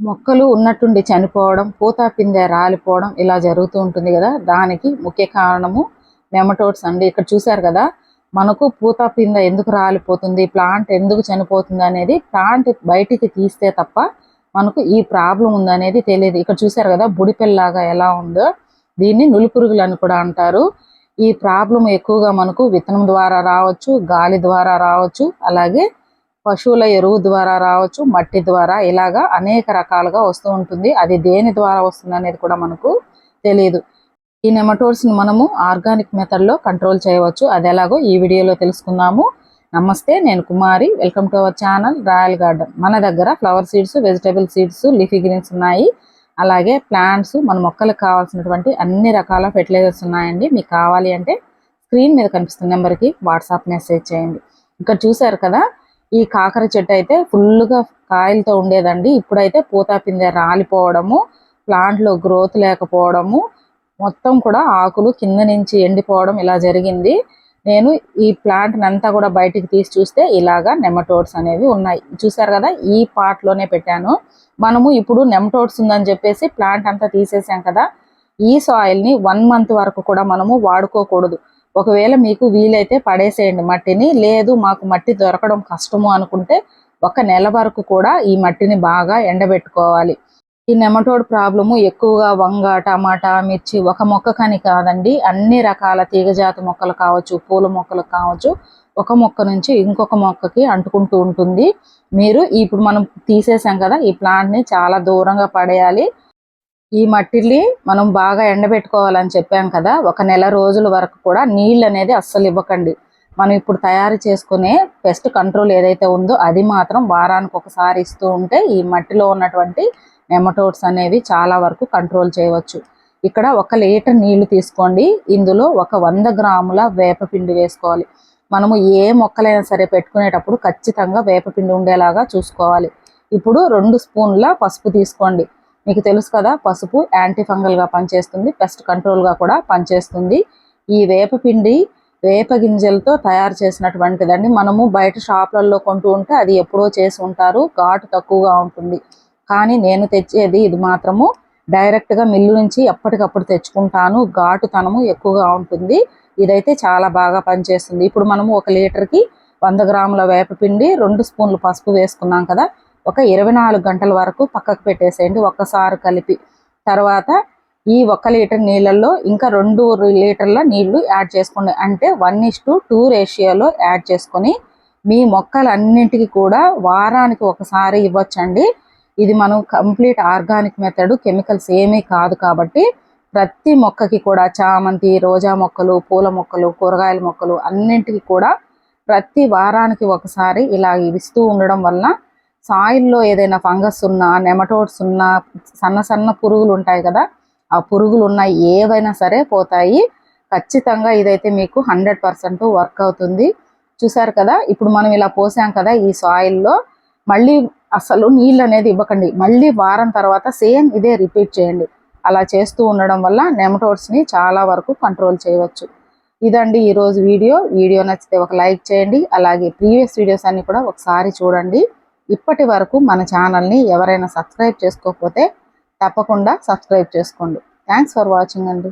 మొక్కలు ఉన్నట్టుండి చనిపోవడం పూత పిందె రాలిపోవడం ఇలా జరుగుతూ ఉంటుంది కదా. దానికి ముఖ్య కారణము నెమటోడ్స్ అండి. ఇక్కడ చూశారు కదా మనకు పూత పిందె ఎందుకు రాలిపోతుంది ప్లాంట్ ఎందుకు చనిపోతుంది అనేది ప్లాంట్ బయటికి తీస్తే తప్ప మనకు ఈ ప్రాబ్లం ఉందనేది తెలియదు. ఇక్కడ చూశారు కదా బుడిపెల్లాగా ఎలా ఉందో దీన్ని నులిపురుగులు అని కూడా అంటారు. ఈ ప్రాబ్లం ఎక్కువగా మనకు విత్తనం ద్వారా రావచ్చు గాలి ద్వారా రావచ్చు అలాగే పశువుల ఎరువు ద్వారా రావచ్చు మట్టి ద్వారా ఇలాగా అనేక రకాలుగా వస్తూ ఉంటుంది. అది దేని ద్వారా వస్తుంది అనేది కూడా మనకు తెలియదు ఈ నెమటోడ్స్ని మనము ఆర్గానిక్ మెథడ్లో కంట్రోల్ చేయవచ్చు. అది ఎలాగో ఈ వీడియోలో తెలుసుకుందాము. నమస్తే నేను Kumari. Welcome to our channel royal garden. మన దగ్గర flower seeds vegetable seeds leafy greens ఉన్నాయి. అలాగే ప్లాంట్స్ మన మొక్కలకు కావాల్సినటువంటి అన్ని రకాల ఫెర్టిలైజర్స్ ఉన్నాయండి. మీకు కావాలి అంటే స్క్రీన్ మీద కనిపిస్తున్న నెంబర్కి వాట్సాప్ మెసేజ్ చేయండి. ఇక్కడ చూసారు కదా ఈ కాకర చెట్టు అయితే ఫుల్గా కాయలతో ఉండేదండి. ఇప్పుడైతే పూత పిందె రాలిపోవడము ప్లాంట్లో గ్రోత్ లేకపోవడము మొత్తం కూడా ఆకులు కింద నుంచి ఎండిపోవడం ఇలా జరిగింది. నేను ఈ ప్లాంట్ని అంతా కూడా బయటికి తీసి చూస్తే ఇలాగా నెమటోడ్స్ అనేవి ఉన్నాయి. చూసారు కదా ఈ పార్ట్లోనే పెట్టాను. మనము ఇప్పుడు నెమటోడ్స్ ఉందని చెప్పేసి ప్లాంట్ అంతా తీసేసాం కదా ఈ సాయిల్ని వన్ మంత్ వరకు కూడా మనము వాడుకోకూడదు. ఒకవేళ మీకు వీలైతే పడేసేయండి మట్టిని. లేదు మాకు మట్టి దొరకడం కష్టము అనుకుంటే ఒక నెల వరకు కూడా ఈ మట్టిని బాగా ఎండబెట్టుకోవాలి. ఈ నెమటోడ్ ప్రాబ్లము ఎక్కువగా వంగ టమాటా మిర్చి ఒక మొక్కకని కాదండి. అన్ని రకాల తీగజాతి మొక్కలు కావచ్చు పూల మొక్కలు కావచ్చు ఒక మొక్క నుంచి ఇంకొక మొక్కకి అంటుకుంటూ ఉంటుంది. మీరు ఇప్పుడు మనం తీసేసాం కదా ఈ ప్లాంట్ని చాలా దూరంగా పడేయాలి. ఈ మట్టిని మనం బాగా ఎండబెట్టుకోవాలని చెప్పాం కదా ఒక నెల రోజుల వరకు కూడా నీళ్ళు అనేది అస్సలు ఇవ్వకండి. మనం ఇప్పుడు తయారు చేసుకునే పెస్ట్ కంట్రోల్ ఏదైతే ఉందో అది మాత్రం వారానికి ఒకసారి ఇస్తూ ఉంటే ఈ మట్టిలో ఉన్నటువంటి నెమటోడ్స్ అనేవి చాలా వరకు కంట్రోల్ చేయవచ్చు. ఇక్కడ ఒక లీటర్ నీళ్ళు తీసుకోండి. ఇందులో ఒక వంద గ్రాముల వేపపిండి వేసుకోవాలి. మనము ఏ మొక్కలైనా సరే పెట్టుకునేటప్పుడు ఖచ్చితంగా వేపపిండి ఉండేలాగా చూసుకోవాలి. ఇప్పుడు రెండు స్పూన్ల పసుపు తీసుకోండి. మీకు తెలుసు కదా పసుపు యాంటీఫంగల్గా పనిచేస్తుంది పెస్ట్ కంట్రోల్గా కూడా పనిచేస్తుంది. ఈ వేపపిండి వేప గింజలతో తయారు చేసినటువంటిదండి. మనము బయట షాపులలో కొంటూ ఉంటే అది ఎప్పుడో చేసి ఉంటారు ఘాటు తక్కువగా ఉంటుంది. కానీ నేను తెచ్చేది ఇది మాత్రము డైరెక్ట్గా మిల్లు నుంచి ఎప్పటికప్పుడు తెచ్చుకుంటాను ఘాటుతనము ఎక్కువగా ఉంటుంది. ఇదైతే చాలా బాగా పనిచేస్తుంది. ఇప్పుడు మనము ఒక లీటర్కి వంద గ్రాముల వేపపిండి రెండు స్పూన్లు పసుపు వేసుకున్నాం కదా ఒక ఇరవై నాలుగు గంటల వరకు పక్కకు పెట్టేసేయండి ఒక్కసారి కలిపి. తర్వాత ఈ ఒక్క లీటర్ నీళ్ళల్లో ఇంకా రెండు లీటర్ల నీళ్ళు యాడ్ చేసుకోండి. అంటే వన్ ఇస్ టు టూ రేషియోలో యాడ్ చేసుకొని మీ మొక్కలన్నింటికి కూడా వారానికి ఒకసారి ఇవ్వచ్చండి. ఇది మనం కంప్లీట్ ఆర్గానిక్ మెథడ్ కెమికల్స్ ఏమీ కాదు కాబట్టి ప్రతి మొక్కకి కూడా చామంతి రోజా మొక్కలు పూల మొక్కలు కూరగాయల మొక్కలు అన్నింటికి కూడా ప్రతి వారానికి ఒకసారి ఇలా ఇస్తూ ఉండడం వల్ల సాయిల్లో ఏదైనా ఫంగస్ ఉన్నా నెమటోడ్స్ ఉన్నా సన్న సన్న పురుగులు ఉంటాయి కదా ఆ పురుగులు ఉన్నా ఏవైనా సరే పోతాయి. ఖచ్చితంగా ఇదైతే మీకు హండ్రెడ్ పర్సెంట్ వర్క్ అవుతుంది. చూసారు కదా ఇప్పుడు మనం ఇలా పోసాం కదా ఈ సాయిల్లో మళ్ళీ అసలు నీళ్ళు అనేది ఇవ్వకండి. మళ్ళీ వారం తర్వాత సేమ్ ఇదే రిపీట్ చేయండి. అలా చేస్తూ ఉండడం వల్ల నెమటోడ్స్ని చాలా వరకు కంట్రోల్ చేయవచ్చు. ఇదండి ఈరోజు వీడియో. వీడియో నచ్చితే ఒక లైక్ చేయండి. అలాగే ప్రీవియస్ వీడియోస్ అన్ని కూడా ఒకసారి చూడండి. ఇప్పటి వరకు మన ఛానల్ని ఎవరైనా సబ్స్క్రైబ్ చేసుకోకపోతే తప్పకుండా సబ్స్క్రైబ్ చేసుకోండి. థ్యాంక్స్ ఫర్ వాచింగ్ అండి.